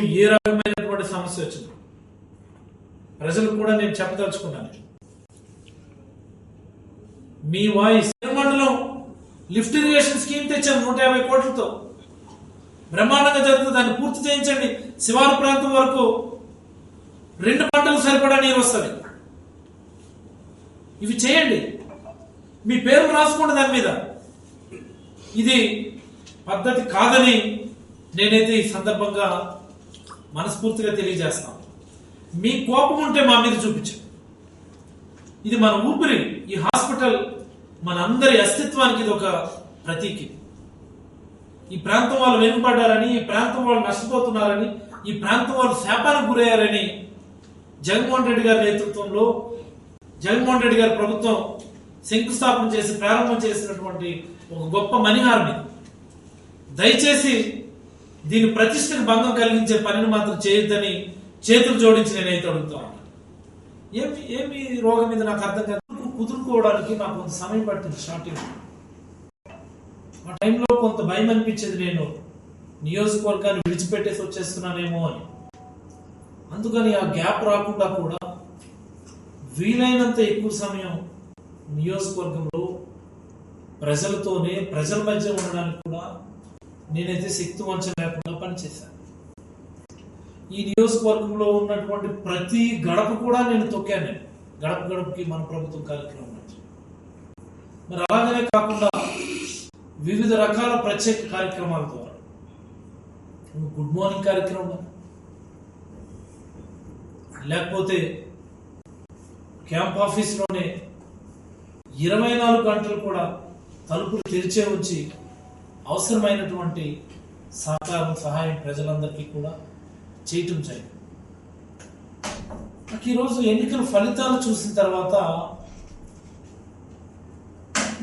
ఏ రకమైనటువంటి సమస్య వచ్చింది? ప్రజలు కూడా నేను చెప్పదలుచుకున్నాను. మీ వాయిస్ మండలం లిఫ్ట్ ఇరిగేషన్ స్కీమ్ తెచ్చాను నూట యాభై కోట్లతో. బ్రహ్మాండంగా జరుగుతుంది దాన్ని పూర్తి చేయించండి. శివారు ప్రాంతం వరకు రెండు పంటలు సరిపడా నీరు వస్తుంది. ఇవి చేయండి. మీ పేరు రాసుకోండి దాని మీద. ఇది పద్ధతి కాదని నేనైతే ఈ సందర్భంగా మనస్ఫూర్తిగా తెలియజేస్తాం మీ కోపం ఉంటే మా మీద చూపించు ఇది మన ఊపిరి ఈ హాస్పిటల్ మన అందరి అస్తిత్వానికి ఇది ఒక ప్రతీకి. ఈ ప్రాంతం వాళ్ళు వెనుకబడ్డారని ఈ ప్రాంతం వాళ్ళు నష్టపోతున్నారని ఈ ప్రాంతం వాళ్ళు శాపానికి గురయ్యారని జగన్మోహన్ రెడ్డి గారి నేతృత్వంలో జగన్మోహన్ రెడ్డి గారి ప్రభుత్వం శంకుస్థాపన చేసి ప్రారంభం చేసినటువంటి ఒక గొప్ప మణిహారం ఇది. దయచేసి దీని ప్రతిష్టకు భంగం కలిగించే పనిని మాత్రం చేయొద్దని చేతులు జోడించి నేనైతే అడుగుతా ఉన్నాను. ఏమి ఏమి రోగం మీద నాకు అర్థం కాదు. కుదురుకోవడానికి నాకు కొంత సమయం పట్టింది షార్టింగ్ ఆ టైంలో కొంత భయం అనిపించేది నేను. నియోజకవర్గాన్ని విడిచిపెట్టేసి వచ్చేస్తున్నానేమో అని. అందుకని ఆ గ్యాప్ రాకుండా కూడా వీలైనంత ఎక్కువ సమయం నియోజకవర్గంలో ప్రజలతోనే ప్రజల మధ్య ఉండడానికి కూడా నేనైతే శక్తి వంచ లేకుండా పనిచేశాను ఈ నియోజకవర్గంలో ఉన్నటువంటి ప్రతి గడప కూడా నేను తొక్కాను. నేను. గడప గడపకి మన ప్రభుత్వం కార్యక్రమం నుంచి మరి అలాగనే కాకుండా వివిధ రకాల ప్రత్యేక కార్యక్రమాల ద్వారా. గుడ్ మార్నింగ్ కార్యక్రమం లేకపోతే క్యాంప్ ఆఫీస్లోనే ఇరవై నాలుగు గంటలు కూడా తలుపులు తెరిచే ఉంచి అవసరమైనటువంటి సహకారం సహాయం ప్రజలందరికీ కూడా చేయటం జరిగింది. నాకు ఈరోజు ఎన్నికల ఫలితాలు చూసిన తర్వాత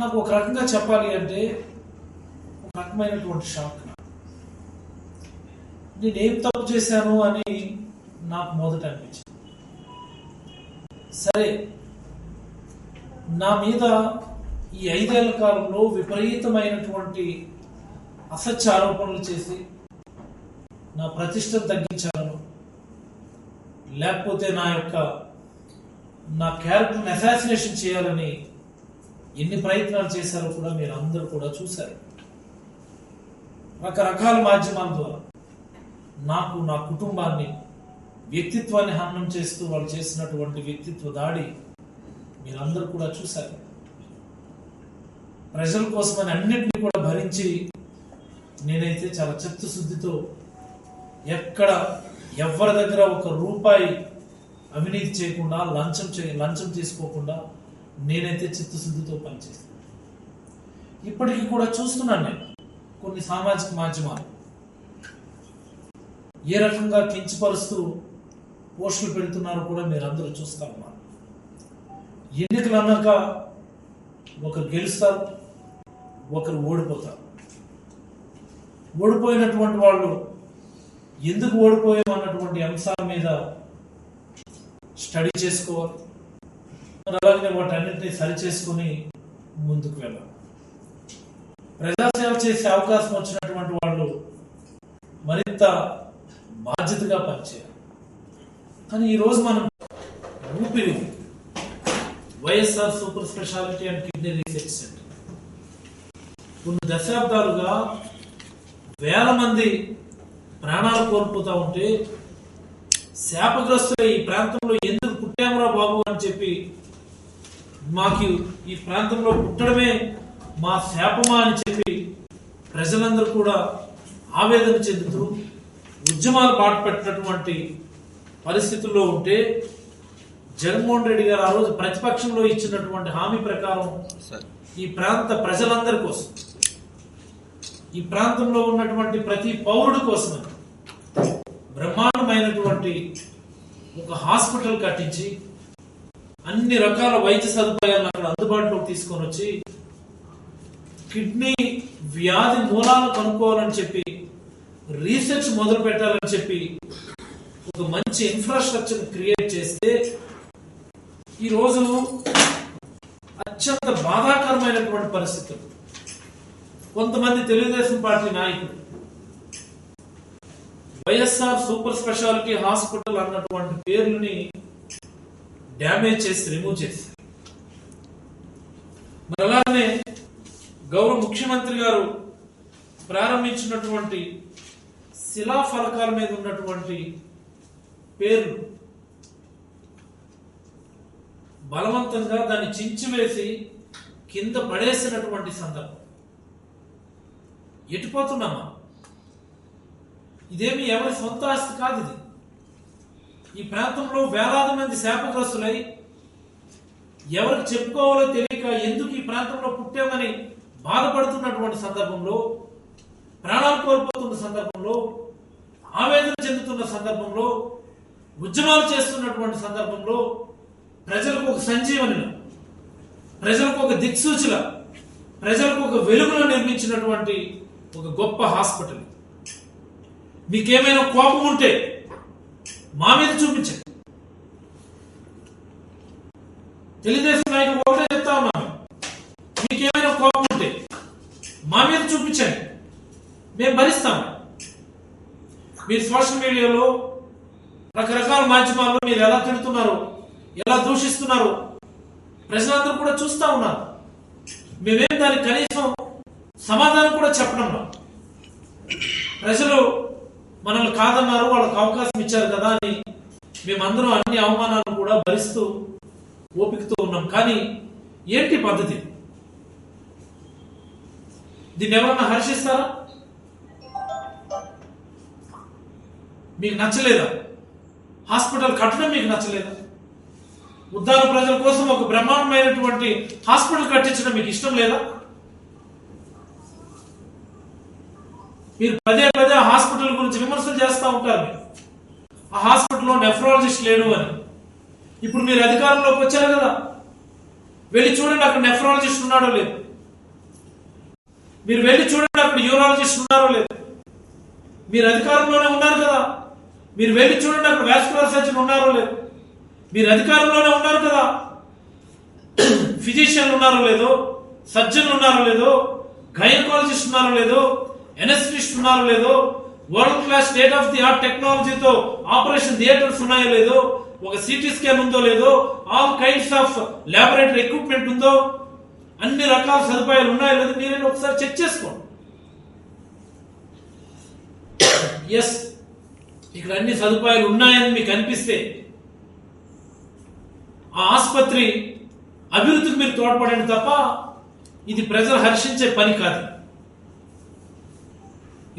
నాకు ఒక రకంగా చెప్పాలి అంటే ఒక రకమైనటువంటి షాక్ నేను నేనేం తప్పు చేశాను అని నాకు మొదట అనిపించింది. సరే నా మీద ఈ ఐదేళ్ళ కాలంలో విపరీతమైనటువంటి అసత్య ఆరోపణలు చేసి నా ప్రతిష్టను తగ్గించాలను. లేకపోతే నా యొక్క నా క్యారెక్టర్ని అసాసినేషన్ చేయాలని ఎన్ని ప్రయత్నాలు చేశారో కూడా మీరు అందరూ కూడా చూశారు. రకరకాల మాధ్యమాల ద్వారా నాకు నా కుటుంబాన్ని వ్యక్తిత్వాన్ని హనం చేస్తూ వాళ్ళు చేసినటువంటి వ్యక్తిత్వ దాడి మీరందరూ కూడా చూశారు. ప్రజల కోసమని అన్నింటినీ కూడా భరించి నేనైతే చాలా చిత్తశుద్ధితో ఎక్కడ ఎవరి దగ్గర ఒక రూపాయి అవినీతి చేయకుండా లంచం చే లంచం తీసుకోకుండా నేనైతే చిత్తశుద్ధితో పనిచేస్తాను. ఇప్పటికీ కూడా చూస్తున్నాను నేను కొన్ని సామాజిక మాధ్యమాలు. ఏ రకంగా కించపరుస్తూ పోస్టులు పెడుతున్నారో కూడా మీరు అందరూ చూస్తా ఉన్నారు. ఎన్నికలు అన్నాక ఒకరు గెలుస్తారు ఒకరు ఓడిపోతారు. ఓడిపోయినటువంటి వాళ్ళు ఎందుకు ఓడిపోయాం అన్నటువంటి అంశాల మీద స్టడీ చేసుకోవాలి. అలాగే వాటన్నింటినీ సరి చేసుకుని ముందుకు వెళ్ళాలి. ప్రజాసేవ చేసే అవకాశం వచ్చినటువంటి వాళ్ళు మరింత బాధ్యతగా పనిచేయాలి. కానీ ఈరోజు మనం ఊపిరి YSR super speciality and kidney research centre. కొన్ని దశాబ్దాలుగా వేల మంది ప్రాణాలు కోల్పోతా ఉంటే శాపగ్రస్తులు ఈ ప్రాంతంలో ఎందుకు పుట్టామరా బాబు అని చెప్పి మాకు ఈ ప్రాంతంలో పుట్టడమే మా శాపమా అని చెప్పి ప్రజలందరూ కూడా ఆవేదన చెందుతూ ఉద్యమాలు బాటపెట్టినటువంటి పరిస్థితుల్లో ఉంటే జగన్మోహన్ రెడ్డి గారు ఆ రోజు ప్రతిపక్షంలో ఇచ్చినటువంటి హామీ ప్రకారం ఈ ప్రాంత ప్రజలందరి కోసం ఈ ప్రాంతంలో ఉన్నటువంటి ప్రతి పౌరుడి కోసమే బ్రహ్మాండమైనటువంటి ఒక హాస్పిటల్ కట్టించి అన్ని రకాల వైద్య సదుపాయాలను అక్కడ అందుబాటులోకి తీసుకొని వచ్చి కిడ్నీ వ్యాధి మూలాలను కనుక్కోవాలని చెప్పి రీసెర్చ్ మొదలు పెట్టాలని చెప్పి ఒక మంచి ఇన్ఫ్రాస్ట్రక్చర్ క్రియేట్ చేస్తే ఈరోజు అత్యంత బాధాకరమైనటువంటి పరిస్థితులు. కొంతమంది తెలుగుదేశం పార్టీ నాయకులు. వైఎస్ఆర్ సూపర్ స్పెషాలిటీ హాస్పిటల్ అన్నటువంటి పేర్లని డ్యామేజ్ చేసి రిమూవ్ చేశారు మరి అలానే గౌరవ ముఖ్యమంత్రి గారు ప్రారంభించినటువంటి శిలా ఫలకాల మీద ఉన్నటువంటి పేర్లు. బలవంతంగా దాన్ని చించివేసి కింద పడేసినటువంటి సందర్భం. ఎటుపోతున్నామా? ఇదేమి ఎవరి సొంత ఆస్తి కాదు ఇది. ఈ ప్రాంతంలో వేలాది మంది శాపగ్రస్తులై ఎవరికి చెప్పుకోవాలో తెలియక ఎందుకు ఈ ప్రాంతంలో పుట్టామని బాధపడుతున్నటువంటి సందర్భంలో ప్రాణాలు కోల్పోతున్న సందర్భంలో ఆవేదన చెందుతున్న సందర్భంలో ఉద్యమాలు చేస్తున్నటువంటి సందర్భంలో ప్రజలకు ఒక సంజీవనిలా ప్రజలకు ఒక దిక్సూచిల ప్రజలకు ఒక వెలుగులో నిర్మించినటువంటి ఒక గొప్ప హాస్పిటల్. మీకేమైనా కోపం ఉంటే మా మీద చూపించండి. తెలుగుదేశం నాయకులు ఒకటే చెప్తా ఉన్నాను మీకేమైనా కోపం ఉంటే మా మీద చూపించండి. మేము భరిస్తాం. మీరు సోషల్ మీడియాలో రకరకాల మాధ్యమాల్లో మీరు ఎలా తిడుతున్నారు ఎలా దూషిస్తున్నారు ప్రజలందరూ కూడా చూస్తా ఉన్నారు. మేమేం దానికి కనీసం సమాధానం కూడా చెప్పడం ప్రజలు మనల్ని కాదన్నారు వాళ్ళకి అవకాశం ఇచ్చారు కదా అని మేమందరం అన్ని అవమానాలు కూడా భరిస్తూ ఓపికతో ఉన్నాం. కానీ ఏంటి పద్ధతి? దీన్ని ఎవరన్నా హర్షిస్తారా? మీకు నచ్చలేదా? హాస్పిటల్ కట్టడం మీకు నచ్చలేదా? ఉద్దాన ప్రజల కోసం ఒక బ్రహ్మాండమైనటువంటి హాస్పిటల్ కట్టించడం మీకు ఇష్టం లేదా? మీరు పదే పదే హాస్పిటల్ గురించి విమర్శలు చేస్తూ ఉంటారు మీరు. ఆ హాస్పిటల్లో నెఫ్రాలజిస్ట్ లేడు అని. ఇప్పుడు మీరు అధికారంలోకి వచ్చారు కదా. వెళ్ళి చూడండి అక్కడ నెఫ్రాలజిస్ట్ ఉన్నాడో లేదు. మీరు వెళ్ళి చూడండి అక్కడ యూరాలజిస్ట్ ఉన్నారో లేదు. మీరు అధికారంలోనే ఉన్నారు కదా. మీరు వెళ్ళి చూడండి అక్కడ వాస్కులర్ సర్జన్ ఉన్నారో లేదు. మీరు అధికారంలోనే ఉన్నారు కదా. ఫిజిషియన్లు ఉన్నారో లేదో సర్జన్లు ఉన్నారో లేదో గైనకాలజిస్ట్ ఉన్నారో లేదో ఎనస్థిస్ట్ ఉన్నారో లేదో? World class state of the art టెక్నాలజీతో ఆపరేషన్ థియేటర్స్ ఉన్నాయో లేదో? ఒక సిటీ స్కాన్ ఉందో లేదో? All kinds of laboratory equipment ఉందో? అన్ని రకాల సదుపాయాలు ఉన్నాయో లేదో మీరే ఒకసారి చెక్ చేసుకోండి. ఎస్ ఇక్కడ అన్ని సదుపాయాలు ఉన్నాయని మీకు అనిపిస్తే ఆ ఆసుపత్రి అభివృద్ధికి మీరు తోడ్పడండి తప్ప ఇది ప్రజలు హర్షించే పని కాదు.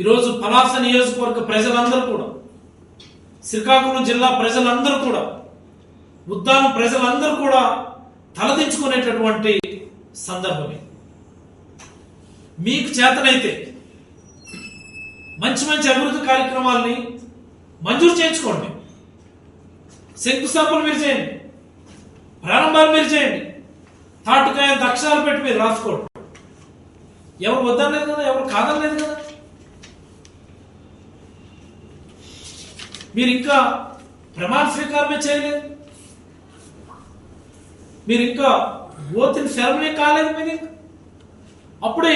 ఈరోజు పలాస నియోజకవర్గ ప్రజలందరూ కూడా శ్రీకాకుళం జిల్లా ప్రజలందరూ కూడా ఉద్దానం ప్రజలందరూ కూడా తలదించుకునేటటువంటి సందర్భమే. మీకు చేతనైతే మంచి మంచి అభివృద్ధి కార్యక్రమాల్ని మంజూరు చేయించుకోండి. శంకుస్థాపన మీరు చేయండి. ప్రారంభాలు మీరు చేయండి. తాటుకాయ అక్షరాలు పెట్టి మీరు రాసుకోండి. ఎవరు వద్దనలేదు కదా ఎవరు కాదనలేదు కదా? మీరు ఇంకా ప్రమాణ స్వీకారమే చేయలేదు. మీరు ఇంకా ఓతిని సెలవునే కాలేదు మీరు అప్పుడే